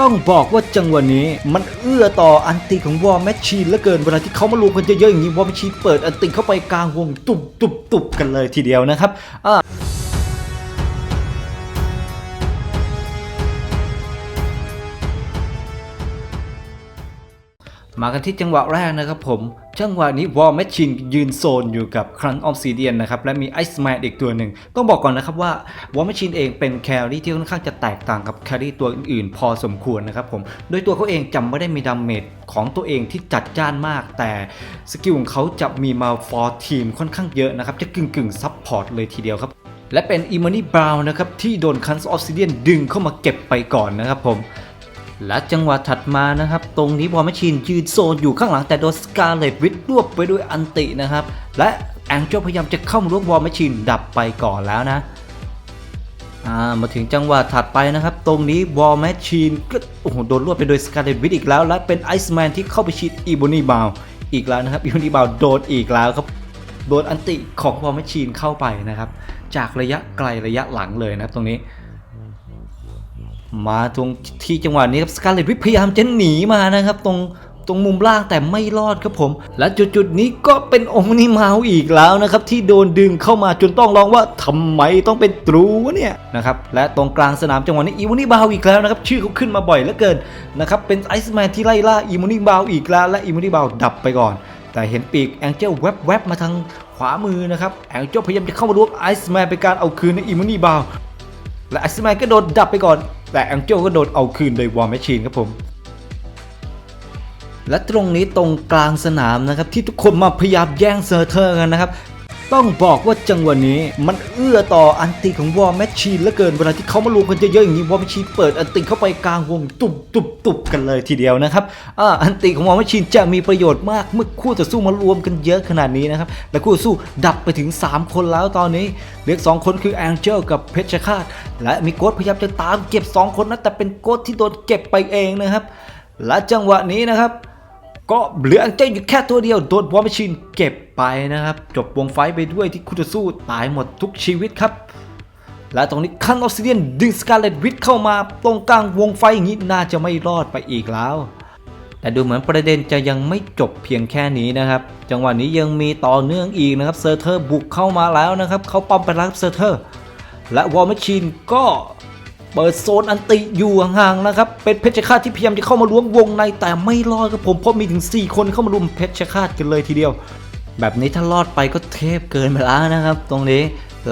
ต้องบอกว่าจังหวะนี้ มันเอื้อต่ออันติของวอร์แมชชีนเหลือเกินเวลาที่เขามารวมกันเยอะๆอย่างนี้วอร์แมชชีนเปิดอันติเข้าไปกลางวงตุบตุบตุบกันเลยทีเดียวนะครับอ่ามากันที่จังหวะแรกนะครับผม จังหวะนี้วอลแมชชินยืนโซนอยู่กับครันออมซีเดียนนะครับและมีไอซ์แมนอีกตัวหนึ่งต้องบอกก่อนนะครับว่าวอลแมชชินเองเป็นแครี่ที่ค่อนข้างจะแตกต่างกับแครี่ตัวอื่นๆ พอสมควรนะครับผมโดยตัวเขาเองจำไม่ได้มีดาเมจของตัวเองที่จัดจ้านมาก แต่สกิลของเขาจะมีมาฟอร์ทีมค่อนข้างเยอะนะครับจะกึ่งกึ่งซับพอร์ตเลยทีเดียวครับและเป็นอีมานี่บราวน์นะครับที่โดนคันส์ออฟซิเดียนดึงเข้ามาเก็บไปก่อนนะครับผม และจังหวะถัดมานะครับ ตรงนี้บอลแมชชีนยืนโซนอยู่ข้างหลังแต่โดนสกาเลตวิดรวบไปด้วยอันตินะครับ และแองเจลพยายามจะเข้ามารวบบอลแมชชีนดับไปก่อนแล้วนะามาถึงจังหวะถัดไปนะครับ ตรงนี้วอลแมชชีนก็โอ้โหโดนรวบไปโดยสกาเลตวิดอีกแล้ว และเป็นไอซ์แมนที่เข้าไปชิดอีโบนีบาวอีกแล้วนะครับอีโบนีบาวโดนอีกแล้วครับโดนอันติของวอลแมชชีนเข้าไปนะครับ จากระยะไกลระยะหลังเลยนะครับตรงนี้ มาตรงที่จังหวะนี้ครับสกาเลตวิพยายามจะหนีมานะครับ ตรงตรงมุมล่างแต่ไม่รอดครับผม และจุดๆนี้ก็เป็นองค์นิมาอีกแล้วนะครับ ที่โดนดึงเข้ามาจนต้องร้องว่าทำไมต้องเป็นตรูเนี่ยนะครับและตรงกลางสนามจังหวะนี้อีวานิบาวอีกแล้วนะครับชื่อเขาขึ้นมาบ่อยเหลือเกินนะครับเป็นไอซ์แมนที่ไล่ล่าอีวานิบาวอีกแล้วและอีวานิบาวดับไปก่อน แต่เห็นปีกแองเจิลแวบๆมาทางขวามือนะครับแองเจิลพยายามจะเข้ามารวบไอซ์แมนเป็นการเอาคืนในอีวานิบาว และไอซ์แมนก็โดนดับไปก่อน แต่แองเจิลก็โดนเอาคืนโดยวอร์แมชชีนครับผม และตรงนี้ตรงกลางสนามนะครับที่ทุกคนมาพยายามแย่งเซอร์เทอร์กันนะครับ ต้องบอกว่าจังหวะนี้มันเอื้อต่ออันติของวอร์แมชชีนเหลือเกินเวลาที่เขามารวมกันเยอะๆอย่างนี้วอร์แมชชีนเปิดอันติเข้าไปกลางวงตุบตุบตุบกันเลยทีเดียวนะครับอ่าอันติของวอร์แมชชีนจะมีประโยชน์มากเมื่อคู่ต่อสู้มารวมกันเยอะขนาดนี้นะครับและคู่ต่อสู้ดับไปถึง 3 คนแล้วตอนนี้เหลือสองคนคือแองเจลกับเพชรฆาตและมีโกดพยายามจะตามเก็บ 2 คนนะแต่เป็นโกดที่โดนเก็บไปเองนะครับและจังหวะนี้นะครับ ก็เหลืออังเจลอยู่แค่ตัวเดียวโดนวอร์มชินเก็บไปนะครับ จบวงไฟไปด้วยที่คุตสู้ตายหมดทุกชีวิตครับ และตรงนี้คันออฟซิเดียนดึงสกาเลตวิทเข้ามาตรงกลางวงไฟอย่างนี้น่าจะไม่รอดไปอีกแล้วแต่ดูเหมือนประเด็นจะยังไม่จบเพียงแค่นี้นะครับ จังหวะนี้ยังมีต่อเนื่องอีกนะครับเซอร์เทอร์บุกเข้ามาแล้วนะครับ เขาปั๊มไปรับเซอร์เทอร์และวอร์มชินก็ เปิดโซนอันติอยู่ห่างๆนะครับ เป็นเพชรฆาตที่พยายามจะเข้ามาล้วงวงในแต่ไม่รอดครับผมเพราะมีถึง 4 คนเข้ามารุมเพชรฆาตกันเลยทีเดียว แบบนี้ถ้ารอดไปก็เทพเกินไปแล้วนะครับ ตรงนี้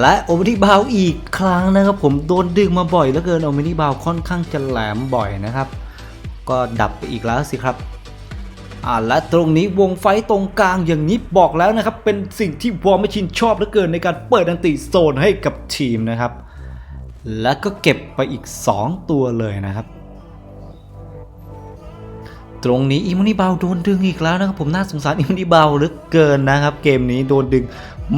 และโอมินิบาวอีกครั้งนะครับ ผมโดนดึงมาบ่อยเหลือเกินโอมินิบาวค่อนข้างจะแหลมบ่อยนะครับ ก็ดับไปอีกแล้วสิครับอ่าและตรงนี้วงไฟตรงกลางอย่างนี้บอกแล้วนะครับ เป็นสิ่งที่วอร์มชินชอบเหลือเกินในการเปิดอันติโซนให้กับทีมนะครับ และก็เก็บไปอีก 2 ตัวเลยนะครับ ตรงนี้อิมนี่บาวโดนดึงอีกแล้วนะครับผมน่าสงสารอิมนี่บาวเหลือเกินนะครับ เกมนี้โดนดึง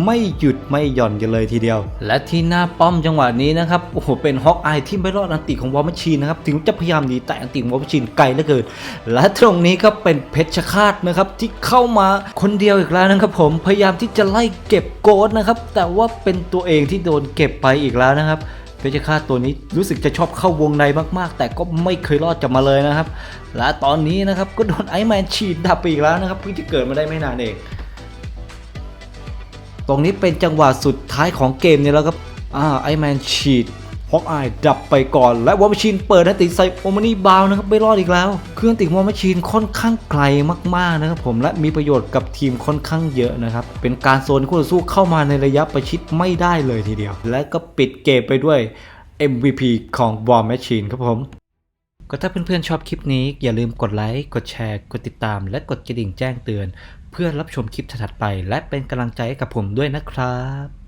ไม่หยุดไม่หย่อนกันเลยทีเดียว และที่หน้าป้อมจังหวะนี้นะครับโอ้โหเป็นฮอกอายที่ไม่รอดอันติของวอร์มชีนนะครับถึงจะพยายามหนีแต่อันติของวอร์มชีนไกลเหลือเกิน และตรงนี้ก็เป็นเพชรฆาตนะครับที่เข้ามาคนเดียวอีกแล้วนะครับผมพยายามที่จะไล่เก็บโกดนะครับแต่ว่าเป็นตัวเองที่โดนเก็บไปอีกแล้วนะครับ เพชรฆาตตัวนี้รู้สึกจะชอบเข้าวงในมากๆ แต่ก็ไม่เคยรอดจะมาเลยนะครับ และตอนนี้นะครับก็โดนไอแมนฉีดดับไปอีกแล้วนะครับเพิ่งจะเกิดมาได้ไม่นานเอง ตรงนี้เป็นจังหวะสุดท้ายของเกมนี้แล้วครับอ่าไอแมนฉีด ฮอกอายดับไปก่อน และวอร์มชินเปิดนันติดใส่โอมานี่บาวนะครับไม่รอดอีกแล้ว เครื่องติดวอร์มชินค่อนข้างไกลมากๆนะครับผมและมีประโยชน์กับทีมค่อนข้างเยอะนะครับ เป็นการโซนคู่ต่อสู้เข้ามาในระยะประชิดไม่ได้เลยทีเดียว และก็ปิดเกมไปด้วย MVP ของ War Machine ครับผม ก็ถ้าเพื่อนๆชอบคลิปนี้ อย่าลืมกดไลค์กดแชร์ กดติดตาม และกดกระดิ่งแจ้งเตือน เพื่อรับชมคลิปถัดไป และเป็นกำลังใจให้กับผมด้วยนะครับ